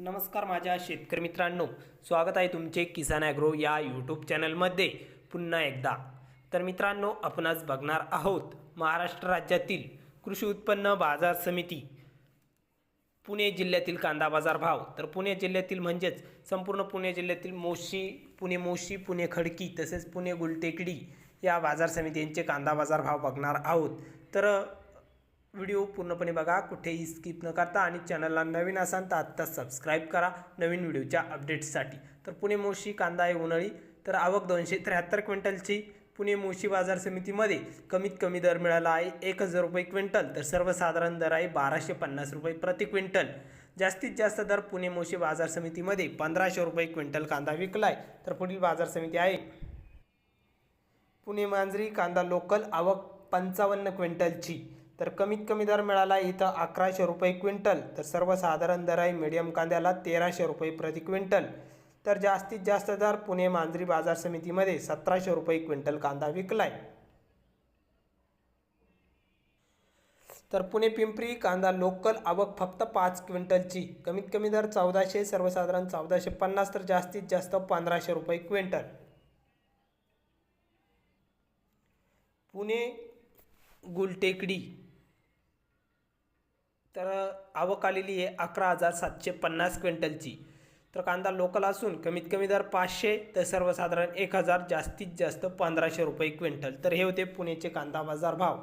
नमस्कार माझ्या शेतकरी मित्रांनो. स्वागत आहे तुमचे किसान ॲग्रो या यूट्यूब चॅनलमध्ये पुन्हा एकदा. तर मित्रांनो आपण आज बघणार आहोत महाराष्ट्र राज्यातील कृषी उत्पन्न बाजार समिती पुणे जिल्ह्यातील कांदा बाजार भाव. तर पुणे जिल्ह्यातील म्हणजेच संपूर्ण पुणे जिल्ह्यातील मोशी पुणे मोशी पुणे खडकी तसेच पुणे गुलटेकडी या बाजार समितींचे कांदा बाजार भाव बघणार आहोत. तर व्हिडिओ पूर्णपणे बघा कुठेही स्किप न करता आणि चॅनलला नवीन असाल तर आत्ता सबस्क्राईब करा. नवीन व्हिडिओच्या अपडेट्ससाठी तर पुणे मोशी कांदा आहे उन्हाळी. तर आवक दोनशे त्र्याहत्तर क्विंटलची. पुणे मोशी बाजार समितीमध्ये कमीत कमी दर मिळाला आहे एक हजार रुपये क्विंटल. तर सर्वसाधारण दर आहे बाराशे पन्नास रुपये प्रति क्विंटल. जास्तीत जास्त दर पुणे मोशी बाजार समितीमध्ये पंधराशे रुपये क्विंटल कांदा विकला आहे तर पुढील बाजार समिती आहे. पुणे मांजरी कांदा लोकल आवक पंचावन्न क्विंटलची. तर कमीत कमी दर मिळाला इथं अकराशे रुपये क्विंटल तर सर्वसाधारण दर आहे मिडियम कांद्याला तेराशे रुपये प्रति क्विंटल. तर जास्तीत जास्त दर पुणे मांजरी बाजार समितीमध्ये सतराशे रुपये क्विंटल कांदा विकलाय. तर पुणे पिंपरी कांदा लोकल आवक फक्त पाच क्विंटलची. कमीत कमी दर चौदाशे सर्वसाधारण चौदाशे पन्नास तर जास्तीत जास्त पंधराशे रुपये क्विंटल. पुणे गुलटेकडी तर आवक आलेली आहे अकरा हजार सातशे पन्नास क्विंटलची. तर कांदा लोकल असून कमीत कमी दर पाचशे तर सर्वसाधारण एक हजार जास्तीत जास्त पंधराशे रुपये क्विंटल. तर हे होते पुणेचे कांदा बाजार भाव.